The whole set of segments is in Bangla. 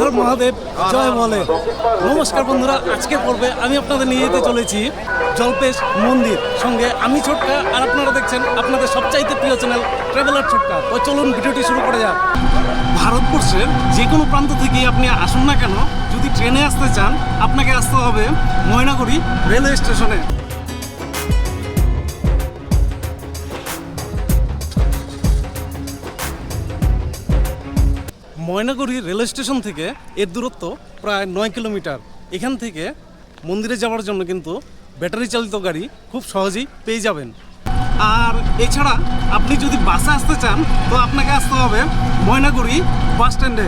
হর মহাদেব, জয় বলে নমস্কার বন্ধুরা আজকে পর্বে আমি আপনাদের নিয়ে যেতে চলেছি জলপেশ মন্দির সঙ্গে আমি ছোটকা, আর আপনারা দেখছেন আপনাদের সবচাইতে প্রিয় চ্যানেল ট্রাভেলার ছোটকা। তো চলুন ভিডিওটি শুরু করা যাক। ভারতবর্ষের যে কোনো প্রান্ত থেকেই আপনি আসুন না কেন, যদি ট্রেনে আসতে চান, আপনাকে আসতে হবে ময়নাগুড়ি রেলওয়ে স্টেশনে। ময়নাগুড়ি রেল স্টেশন থেকে এর দূরত্ব প্রায় নয় কিলোমিটার। এখান থেকে মন্দিরে যাওয়ার জন্য কিন্তু ব্যাটারি চালিত গাড়ি খুব সহজেই পেয়ে যাবেন। আর এছাড়া আপনি যদি বাসে আসতে চান, তো আপনাকে আসতে হবে ময়নাগুড়ি বাস স্ট্যান্ডে।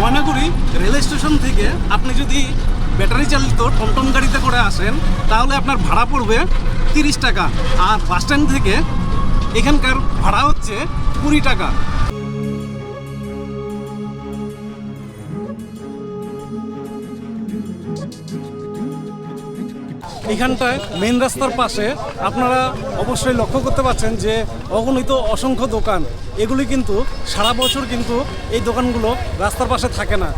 ময়নাগুড়ি রেল স্টেশন থেকে আপনি যদি ব্যাটারি চালিত টমটম গাড়িতে করে আসেন, তাহলে আপনার ভাড়া পড়বে তিরিশ টাকা আর বাস স্ট্যান্ড থেকে এখানকার ভাড়া হচ্ছে কুড়ি টাকা। এখানটায় মেন রাস্তার পাশে আপনারা অবশ্যই লক্ষ্য করতে পারছেন যে অগণিত অসংখ্য দোকান। এগুলি কিন্তু সারা বছর কিন্তু এই দোকানগুলো রাস্তার পাশে থাকে না।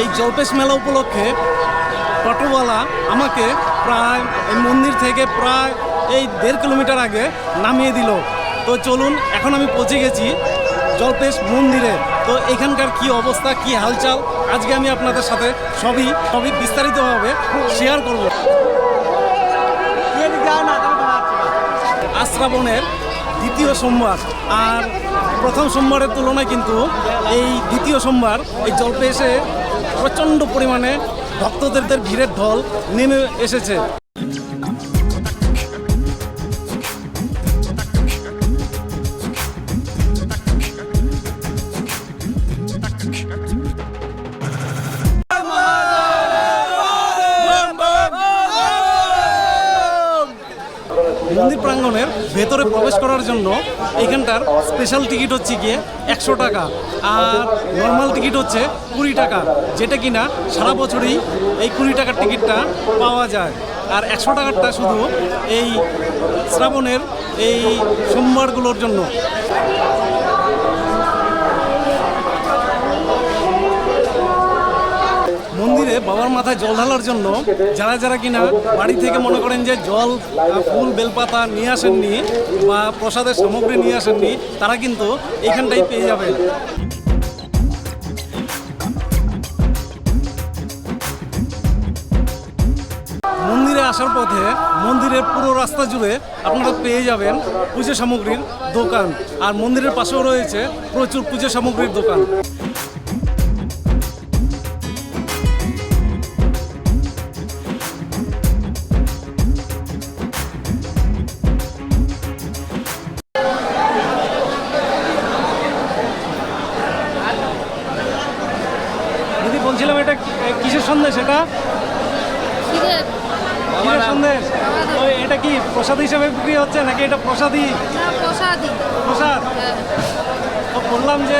এই জলপেশ মেলা উপলক্ষে টোটোওয়ালা আমাকে প্রায় এই মন্দির থেকে প্রায় এই দেড় কিলোমিটার আগে নামিয়ে দিল। তো চলুন, এখন আমি পৌঁছে গেছি জলপেশ মন্দিরে। তো এখানকার কি অবস্থা, কি হালচাল, আজকে আমি আপনাদের সাথে সবই সবই বিস্তারিতভাবে শেয়ার করব। আশ্রাবণের দ্বিতীয় সোমবার, আর প্রথম সোমবারের তুলনায় কিন্তু এই দ্বিতীয় সোমবার এই জলপেশে প্রচণ্ড পরিমাণে ভক্তদের ভিড়ের ঢল নেমে এসেছে। ভেতরে প্রবেশ করার জন্য এখানটার স্পেশাল টিকিট হচ্ছে গিয়ে একশো টাকা আর নর্মাল টিকিট হচ্ছে কুড়ি টাকা, যেটা কিনা সারা বছরই এই কুড়ি টাকার টিকিটটা পাওয়া যায়। আর একশো টাকারটা শুধু এই শ্রাবণের এই সোমবারগুলোর জন্য। বাবার মাথায় জল ঢালার জন্য যারা যারা কিনা বাড়ি থেকে মনে করেন যে জল ফুল, বেলপাতা নিয়ে আসেননি বা প্রসাদের সামগ্রী নিয়ে আসেননি, তারা কিন্তু এখানটাই পেয়ে যাবেন। মন্দিরে আসার পথে মন্দিরের পুরো রাস্তা জুড়ে আপনারা পেয়ে যাবেন পুজো সামগ্রীর দোকান। আর মন্দিরের পাশেও রয়েছে প্রচুর পুজো সামগ্রীর দোকান। সন্দেশ এটা? খিদের সন্দেশ? ওই এটা কি প্রসাদ হিসাবে বিক্রি হচ্ছে নাকি এটা প্রসাদই না প্রসাদি। হ্যাঁ। তো বললাম যে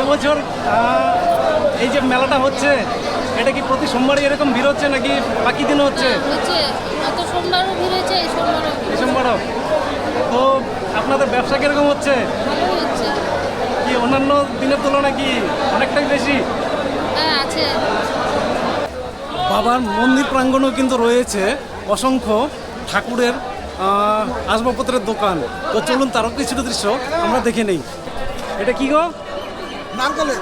এবছর এই যে মেলাটা হচ্ছে এটা কি প্রতি সোমবারই এরকম ভিড় হচ্ছে নাকি বাকি দিনও হচ্ছে? হচ্ছে। গত সোমবারও ভিড় হয়েছে এই সোমবারও ভিড় ডিসেম্বরও। তো আপনাদের ব্যবসা কীরকম হচ্ছে? হচ্ছে। কি অন্যান্য দিনের তুলনায় কি অনেকটাই বেশি? হ্যাঁ আছে। বাবার মন্দির প্রাঙ্গণেও কিন্তু রয়েছে অসংখ্য ঠাকুরের আসবাবপত্রের দোকান। তো চলুন তারও কিছু দৃশ্য আমরা দেখে নেই। এটা কি গো? নারকলি।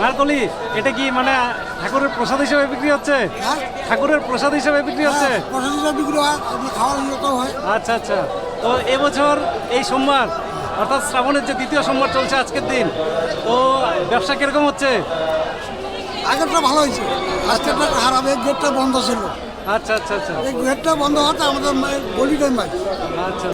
নারকলি? এটা কি মানে ঠাকুরের প্রসাদ হিসেবে বিক্রি হচ্ছে? হ্যাঁ। ঠাকুরের প্রসাদ হিসেবে বিক্রি হচ্ছে? হয় খাওয়ার মতো হয়। আচ্ছা আচ্ছা। তো এবছর এই সোমবার অর্থাৎ শ্রাবণের যে দ্বিতীয় সোমবার চলছে আজকের দিন তো ব্যবসা কীরকম হচ্ছে? আগেরটা ভালো হয়েছে। আজকেরটা খারাপ এই গেটটা বন্ধ ছিল। আচ্ছা আচ্ছা আচ্ছা। এই গেটটা বন্ধ হতে আমাদের গলিটাই মাছ আচ্ছা।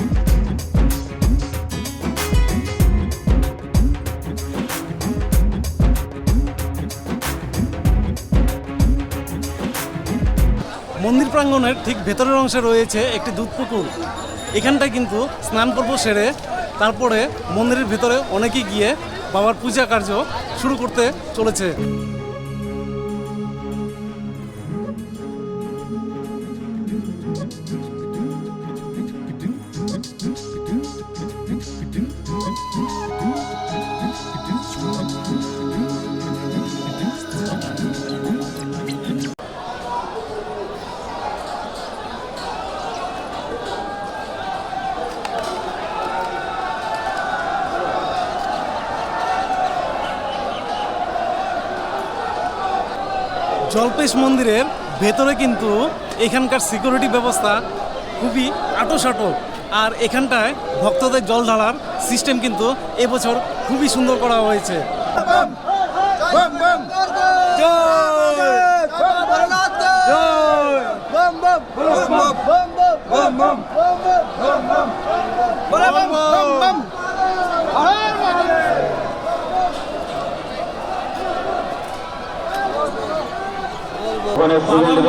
মন্দির প্রাঙ্গণের ঠিক ভেতরের অংশে রয়েছে একটি দুধ পুকুর। এখানটায় কিন্তু স্নান পর্ব সেরে তারপরে মন্দিরের ভেতরে অনেকেই গিয়ে বাবার পূজা কার্য শুরু করতে চলেছে। জলপেশ মন্দিরের ভেতরে কিন্তু এখানকার সিকিউরিটি ব্যবস্থা খুবই আটোসাটো আর এখানটায় ভক্তদের জল ঢালার সিস্টেম কিন্তু এবছর খুবই সুন্দর করা হয়েছে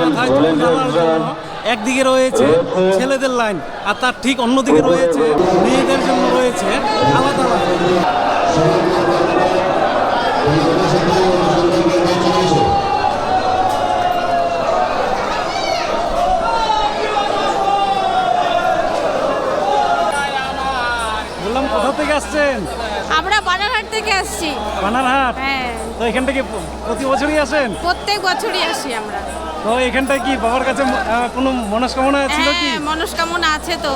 মাথায় একদিকে রয়েছে ছেলেদের লাইন আর তার ঠিক অন্যদিকে রয়েছে মেয়েদের জন্য রয়েছে আলাদা লাইন বললাম কোথা থেকে আসছেন? আমরা থেকে আসছি। বানারহাট? হ্যাঁ। তো এখান থেকে প্রতি বছরই আসেন? প্রত্যেক বছরই আসি আমরা। তো এখানটায় কি বাবার কাছে কোনো মনস্কামনা ছিল কি? হ্যাঁ মনস্কামনা আছে তো।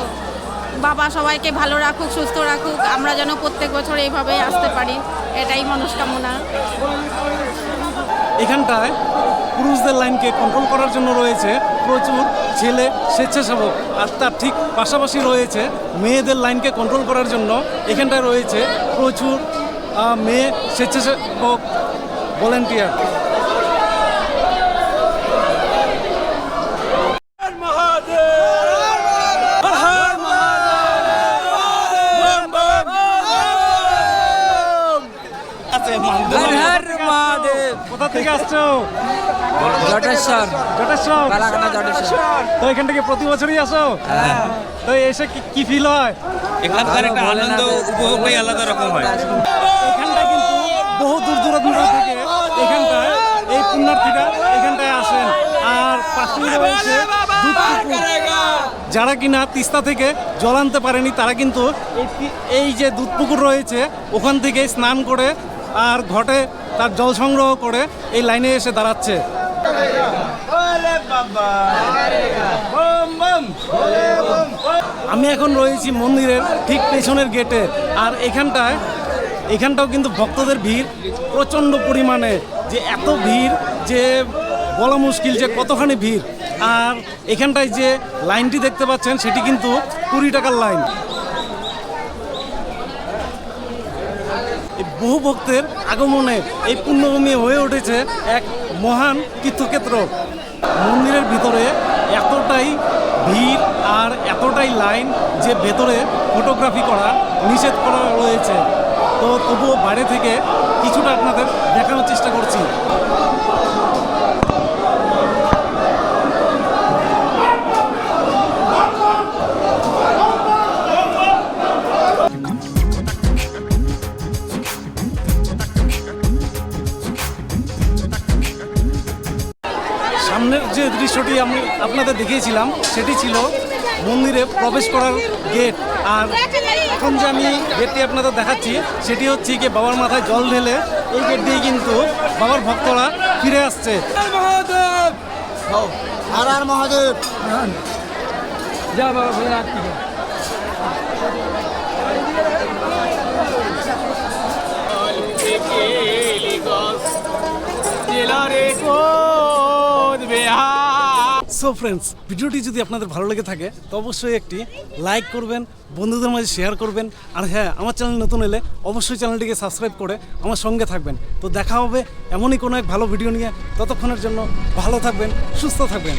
বাবা সবাইকে ভালো রাখুক সুস্থ রাখুক। আমরা যেন প্রত্যেক বছর এইভাবেই আসতে পারি এটাই মনস্কামনা। এখানটায় পুরুষদের লাইনকে কন্ট্রোল করার জন্য রয়েছে প্রচুর ছেলে স্বেচ্ছাসেবক আর তার ঠিক পাশাপাশি রয়েছে মেয়েদের লাইনকে কন্ট্রোল করার জন্য এখানটায় রয়েছে প্রচুর মেয়ে স্বেচ্ছাসেবক ভলেন্টিয়ার কোথা থেকে আসছো? জটেশ্বর। জটেশ্বর। কালাকাটা জটেশ্বর। তো এখান থেকে প্রতি বছরই আসো? তো এসে কি- কি ফিল হয়? এখানকার একটা আনন্দ উপভোগই আলাদা রকম হয়। এখানটায় কিন্তু বহু দূর দূরান্ত থেকে এখানটায় এই পুণ্যার্থীরা এখানটায় আসেন। আর পাশেই রয়েছে যারা কিনা তিস্তা থেকে জল আনতে পারেনি তারা কিন্তু এই এই যে দুধ পুকুর রয়েছে ওখান থেকে স্নান করে আর ঘটে তার জল সংগ্রহ করে এই লাইনে এসে দাঁড়াচ্ছে। আমি এখন রয়েছি মন্দিরের ঠিক পেছনের গেটে, আর এখানটায়, এখানটাও কিন্তু ভক্তদের ভিড়, প্রচণ্ড পরিমাণে যে এত ভিড়, যে বলা মুশকিল যে কতখানি ভিড়। আর এখানটায় যে লাইনটি দেখতে পাচ্ছেন, সেটি কিন্তু কুড়ি টাকার লাইন। বহু ভক্তের আগমনে এই পুণ্যভূমি হয়ে উঠেছে এক মহান তীর্থক্ষেত্র। মন্দিরের ভিতরে এতটাই ভিড় আর এতটাই লাইন যে ভেতরে ফটোগ্রাফি করা, নিষেধ করা রয়েছে। তো তবুও বাইরে থেকে কিছুটা আপনাদের দেখানোর চেষ্টা করছি। দৃশ্যটি আমি আপনাদের দেখিয়েছিলাম সেটি ছিল মন্দিরে প্রবেশ করার গেট। আর এখন যে আমি গেটটি আপনাদের দেখাচ্ছি সেটি হচ্ছে কি বাবার মাথায় জল ঢেলে এই গেট দিয়ে কিন্তু বাবার ভক্তরা ফিরে আসছে। আর আর মহাদেব! যা বাবা সো ফ্রেন্ডস ভিডিওটি যদি আপনাদের ভালো লেগে থাকে, তো অবশ্যই একটি লাইক করবেন, বন্ধুদের মাঝে শেয়ার করবেন। আর হ্যাঁ আমার চ্যানেল নতুন এলে অবশ্যই চ্যানেলটিকে সাবস্ক্রাইব করে আমার সঙ্গে থাকবেন। তো দেখা হবে এমনই কোনো এক ভালো ভিডিও নিয়ে। ততক্ষণের জন্য ভালো থাকবেন, সুস্থ থাকবেন।